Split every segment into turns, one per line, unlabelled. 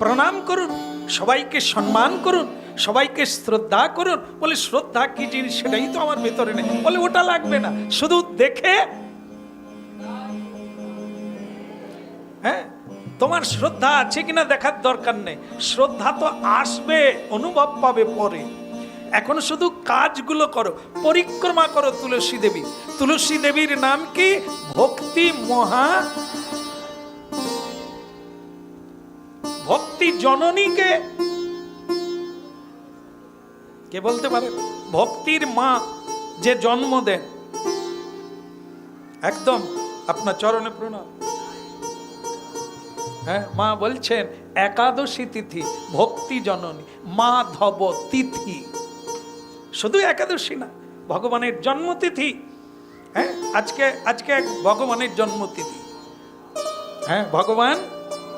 প্রণাম করুন, সবাইকে সম্মান করুন, সবাইকে শ্রদ্ধা করুন। বলে, শ্রদ্ধা কি জিনিস? সেটাই তো আমার ভেতরে নেই। বলে, ওটা লাগবে না। শুধু দেখে হ্যাঁ তোমার শ্রদ্ধা আছে কিনা দেখার দরকার নেই। শ্রদ্ধা তো আসবে, অনুভব পাবে পরে। এখন শুধু কাজগুলো করো, পরিক্রমা করো তুলসী দেবী। তুলসী দেবীর নাম কি? ভক্তি মহা ভক্তি জননীকে। কে বলতে পারে? ভক্তির মা যে জন্ম দেন। একদম আপনার চরণে প্রণাম। হ্যাঁ মা বলছেন, একাদশী তিথি, ভক্তি জননী মা ধব তিথি। শুধু একাদশী না, ভগবানের জন্মতিথি। হ্যাঁ আজকে আজকে এক ভগবানের জন্মতিথি। হ্যাঁ ভগবান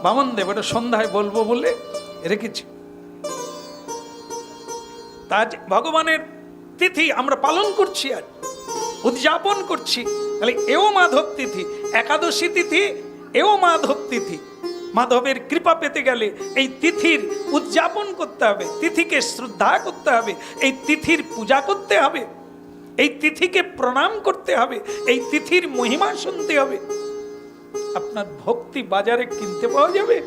বামন দেব, এটা সন্ধ্যায় বলব বলে রেখেছি। তা ভগবানের তিথি আমরা পালন করছি আজ, উদযাপন করছি, তাহলে এও মাধব তিথি, একাদশী তিথি, এও মাধব তিথি। মাধবের কৃপা পেতে গেলে এই তিথির উদযাপন করতে হবে, তিথিকে শ্রদ্ধা করতে হবে, এই তিথির পূজা করতে হবে, এই তিথিকে প্রণাম করতে হবে, এই তিথির মহিমা শুনতে হবে। আপনার ভক্তি বাজারে কিনতে পাওয়া যাবে।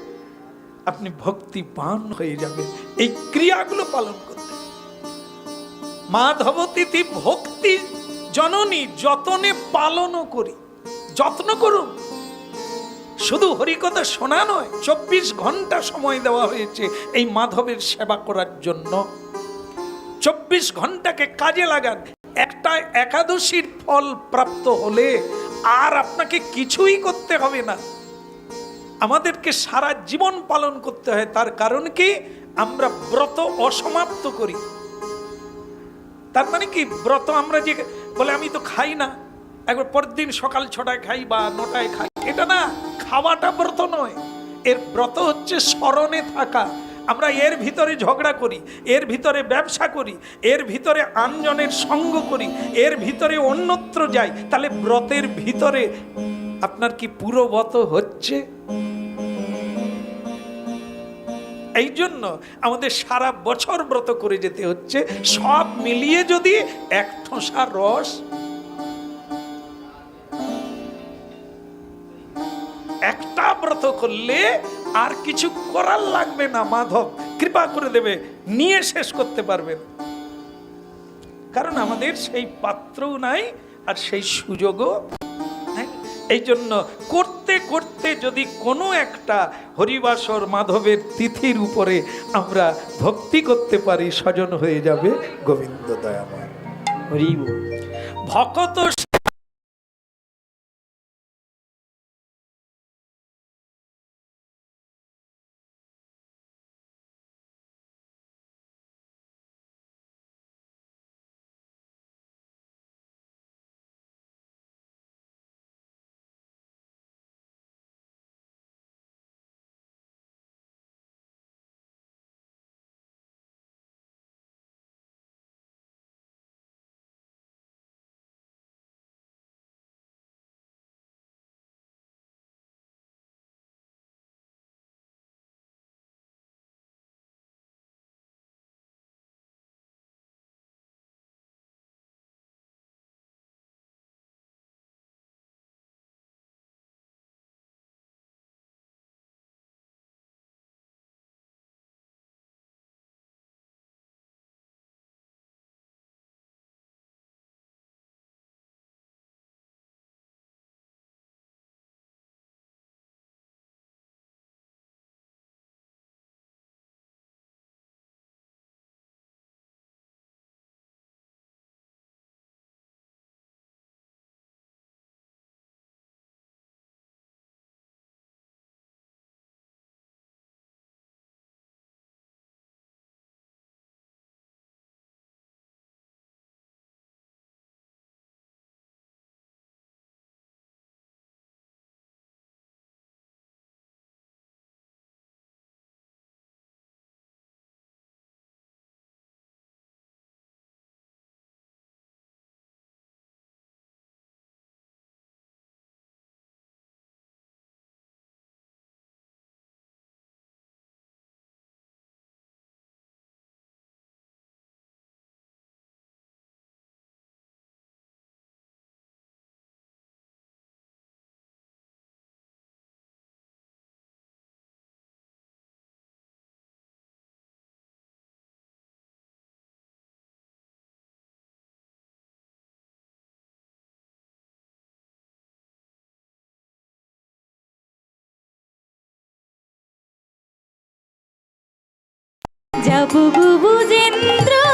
আপনি ভক্তি পান হয়ে যাবেন। এই ক্রিয়াগুলো পালন করতে। হবে। মাধব ভক্তি জননী যতনে পালনও করি, যত্ন করুন। শুধু হরিকথা শোনা নয়, চব্বিশ ঘণ্টা সময় দেওয়া হয়েছে এই মাধবের সেবা করার জন্য। চব্বিশ ঘন্টাকে কাজে লাগান। একটা একাদশীর ফল প্রাপ্ত হলে আর আপনাকে কিছুই করতে হবে না। আমাদেরকে সারা জীবন পালন করতে হয়। তার কারণ কি? আমরা ব্রত অসমাপ্ত করি। তার মানে কি? ব্রত আমরা যে বলে, আমি তো খাই না। একবার পরের দিন সকাল ছটায় খাই বা নটায় খাই। এটা না, খাওয়াটা ব্রত নয়। এর ব্রত হচ্ছে স্মরণে থাকা। আমরা এর ভিতরে ঝগড়া করি, এর ভিতরে ব্যবসা করি, এর ভিতরে আনজনের সঙ্গ করি, এর ভিতরে অন্যত্র যাই, তাহলে ব্রতের ভিতরে আপনার কি পুরো ব্রত হচ্ছে? এই জন্য আমাদের সারা বছর ব্রত করে যেতে হচ্ছে, সব মিলিয়ে যদি এক ঠোসা রস, একটা ব্রত করলে আর কিছু করার লাগবে না মাধব। কৃপা করে দেবে নিয়ে শেষ করতে পারবেন কারণ আমাদের সেই পাত্রও নাই আর সেই সুযোগও নাই। এই জন্য করতে করতে যদি কোনো একটা হরিবাসর মাধবের তিথির উপরে আমরা ভক্তি করতে পারি স্বজন হয়ে যাবে গোবিন্দ দয়াময়।
হরিব।
ভকত
যাব বুবুজেন্দ্র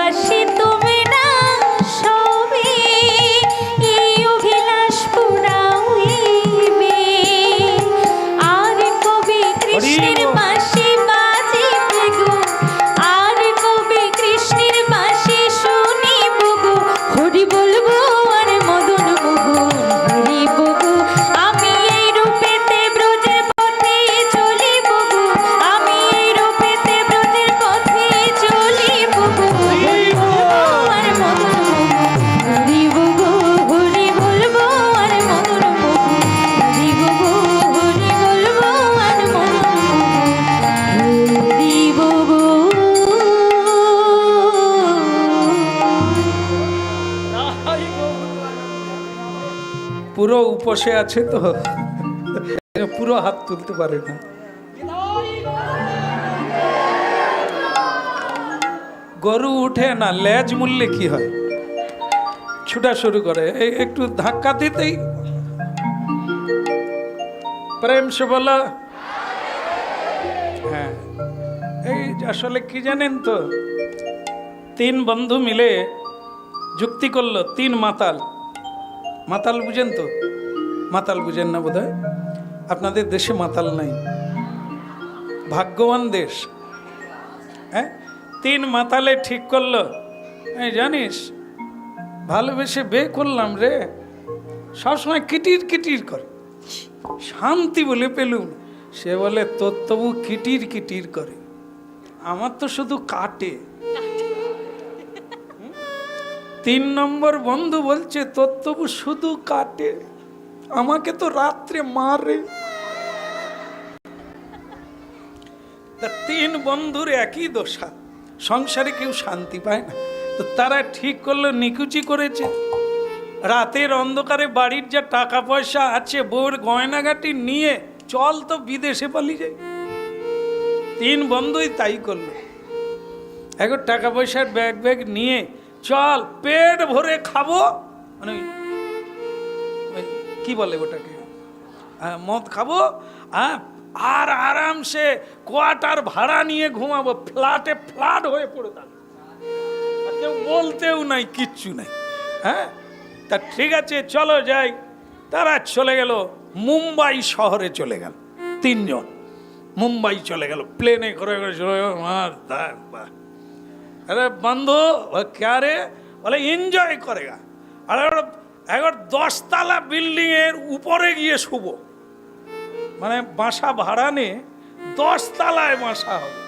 ব্রজবাসী তুমি
পুরো আছে তো। পুরো হাত তুলতে পারে না। গরু উঠে না, লেজ মূল্যে কি হয়? ছুটা শুরু করে। একটু ধাক্কা দিতেই প্রেম সে বলা হ্যাঁ। এই আসলে কি জানেন তো? তিন বন্ধু মিলে যুক্তি করল, তিন মাতাল। মাতাল বুঝেন তো? মাতাল বুঝেন না বোধ আপনাদের দেশে মাতাল নাই। ভাগ্যবান দেশ। হ্যাঁ? তিন মাতালে ঠিক করল। এই জানিস? ভালোবেসে বে করলাম রে। সবসময় কিটির কিটির করে। শান্তি বলে পেলুম। সে বলে, তোর তবু কিটির কিটির করে। আমার তো শুধু কাটে। তিন নম্বর বন্ধু বলছে, তোর তবু শুধু কাটে। আমাকে তো রাত্রে মারে। তা তিন বন্ধুর একই দশা। সংসারে কেউ শান্তি পায় না। তো তারা ঠিক করল, নিকুচি করেছে। রাতের অন্ধকারে বাড়ির যা টাকা পয়সা আছে বউর গয়নাগাটি নিয়ে চল তো বিদেশে পালিয়ে যাই। তিন বন্ধুই তাই করল। এখন টাকা পয়সার ব্যাগ ব্যাগ নিয়ে, চল, পেট ভরে খাব। মানে কি বলে ওটাকে? হ্যাঁ, মদ খাব হ্যাঁ আর আরামসে কোয়াটার ভাড়া নিয়ে ঘুমাবো, ফ্ল্যাটে ফ্ল্যাট হয়ে পড়ে থাকব। বলতেও নাই, কিচ্ছু নাই। হ্যাঁ তা ঠিক আছে, চলো যাই। তারা চলে গেল, মুম্বাই শহরে চলে গেল, তিনজন। মুম্বাই চলে গেল, প্লেনে করে করে বন্ধু ক্যারে বলে এনজয় করে গা আরে একবার দশতলা বিল্ডিং এর উপরে গিয়ে শুব। মানে বাসা ভাড়া নিয়ে দশতলায় বাসা হবে।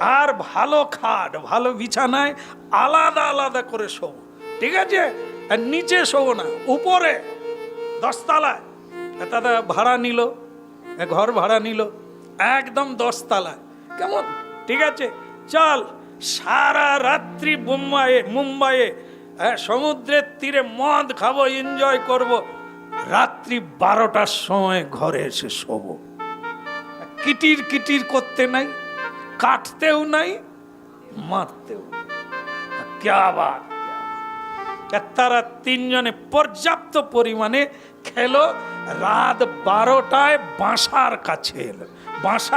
আর ভালো খাট, ভালো বিছানায় আলাদা আলাদা করে শোবো। ঠিক আছে? আর নিচে শোবো না, উপরে দশতলায়। দাদা ভাড়া নিল ঘর ভাড়া নিল, একদম দশতলায়। কেমন? ঠিক আছে? চল, সারা রাত্রি মুম্বাইয়ে মুম্বাইয়ে হ্যাঁ, সমুদ্রের তীরে মদ খাব এনজয় করব। রাত্রি বারোটার সময় ঘরে এসে শোবো। কিটির কিটির করতে নাই কাটতেও নাই মারতেও বাত। তারা তিনজনে পর্যাপ্ত পরিমাণে খেলো রাত বারোটায় বাসার কাছে এলো। বাসা